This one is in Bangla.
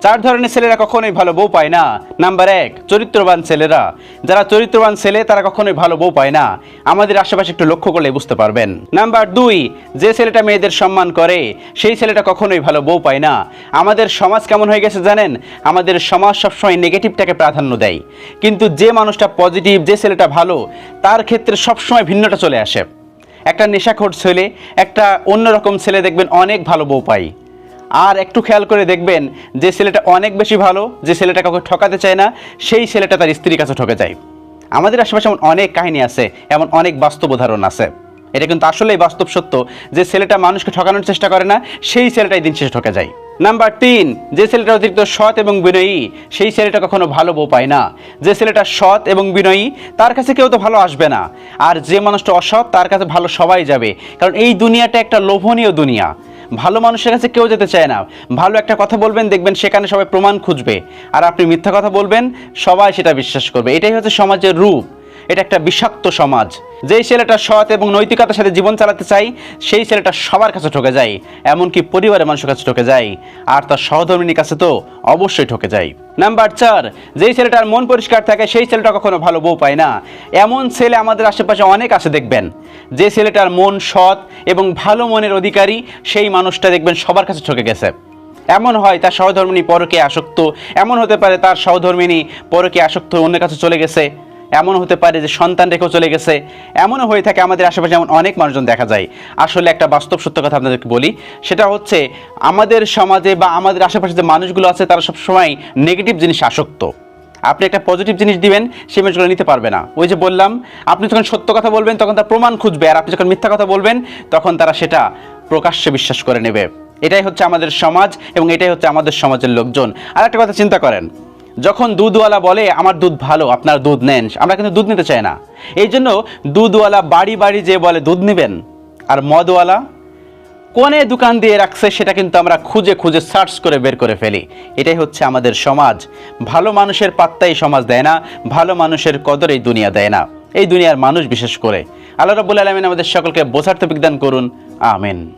চার ধরনের ছেলেরা কখনোই ভালো বউ পায় না। নাম্বার এক, চরিত্রবান ছেলেরা। যারা চরিত্রবান ছেলে, তারা কখনোই ভালো বউ পায় না। আমাদের আশেপাশে একটু লক্ষ্য করলে বুঝতে পারবেন। নাম্বার দুই, যে ছেলেটা মেয়েদের সম্মান করে, সেই ছেলেটা কখনোই ভালো বউ পায় না। আমাদের সমাজ কেমন হয়ে গেছে জানেন? আমাদের সমাজ সবসময় নেগেটিভটাকে প্রাধান্য দেয়। কিন্তু যে মানুষটা পজিটিভ, যে ছেলেটা ভালো, তার ক্ষেত্রে সবসময় ভিন্নটা চলে আসে। একটা নেশাখোর ছেলে, একটা অন্যরকম ছেলে দেখবেন অনেক ভালো বউ পায়। আর একটু খেয়াল করে দেখবেন যে ছেলেটা অনেক বেশি ভালো, যে ছেলেটা কাউকে ঠকাতে চায় না, সেই ছেলেটা তার স্ত্রীর কাছে ঠকে যায়। আমাদের আশেপাশে এমন অনেক কাহিনী আছে, এমন অনেক বাস্তব উদাহরণ আছে। এটা কিন্তু আসলেই বাস্তব সত্য যে ছেলেটা মানুষকে ঠকানোর চেষ্টা করে না, সেই ছেলেটাই দিন শেষে ঠকে যায়। নাম্বার তিন, যে ছেলেটা অতিরিক্ত সৎ এবং বিনয়ী, সেই ছেলেটা কখনো ভালো বউ পায় না। যে ছেলেটা সৎ এবং বিনয়ী, তার কাছে কেউ তো ভালো আসবে না। আর যে মানুষটা অসৎ, তার কাছে ভালো সবাই যাবে। কারণ এই দুনিয়াটা একটা লোভনীয় দুনিয়া। ভালো মানুষের কাছে কেউ যেতে চায় না। ভালো একটা কথা বলবেন, দেখবেন সেখানে সবাই প্রমাণ খুঁজবে। আর আপনি মিথ্যা কথা বলবেন, সবাই সেটা বিশ্বাস করবে। এটাই হচ্ছে সমাজের রূপ। এটা একটা বিষাক্ত সমাজ। যেই ছেলেটা সৎ এবং নৈতিকতার সাথে জীবন চালাতে চাই সেই ছেলেটা সবার কাছে ঠকে যায়, এমনকি পরিবারের মানুষের কাছে ঠকে যায়। আর তার সহধর্মিনীর কাছে তো অবশ্যই ঠকে যায়। নাম্বার চার, যেই ছেলেটার মন পরিষ্কার থাকে, সেই ছেলেটা কখনো ভালো বউ পায় না। এমন ছেলে আমাদের আশেপাশে অনেক আছে, দেখবেন। যে ছেলেটার মন সৎ এবং ভালো মনের অধিকারী, সেই মানুষটা দেখবেন সবার কাছে ঠকে গেছে। এমন হয় তার সহধর্মিনী পরকে আসক্ত, এমন হতে পারে তার সহধর্মিনী পরকে আসক্ত অন্যের কাছে চলে গেছে। এমন হতে পারে যে সন্তান রেখেও চলে গেছে। এমনও হয়ে থাকে আমাদের আশেপাশে এমন অনেক মানুষজন দেখা যায়। আসলে একটা বাস্তব সত্য কথা আপনাদেরকে বলি, সেটা হচ্ছে আমাদের সমাজে বা আমাদের আশেপাশে যে মানুষগুলো আছে, তারা সবসময় নেগেটিভ জিনিস আসক্ত। আপনি একটা পজিটিভ জিনিস দিবেন সেই মানুষগুলো নিতে পারবে না। ওই যে বললাম, আপনি যখন সত্য কথা বলবেন, তখন তার প্রমাণ খুঁজবে। আর আপনি যখন মিথ্যা কথা বলবেন, তখন তারা সেটা প্রকাশ্যে বিশ্বাস করে নেবে। এটাই হচ্ছে আমাদের সমাজ এবং এটাই হচ্ছে আমাদের সমাজের লোকজন। আর একটা কথা চিন্তা করেন যখন দুধওয়ালা বলে, আমার দুধ ভালো, আপনার দুধ নেন। আমরা কিন্তু দুধ নিতে চাই না। এই জন্য দুধওয়ালা বাড়ি বাড়ি যে বলে, দুধ নেবেন? আর মদওয়ালা কোনে দোকান দিয়ে রাখছে, সেটা কিন্তু আমরা খুঁজে খুঁজে সার্চ করে বের করে ফেলি। এটাই হচ্ছে আমাদের সমাজ। ভালো মানুষের পাত্তাই সমাজ দেয় না, ভালো মানুষের কদর এই দুনিয়া দেয় না। এই দুনিয়ার মানুষ বিশেষ করে। আল্লাহ রব্বুল আলমিন আমাদের সকলকে বোঝার তো বিজ্ঞান করুন। আমেন।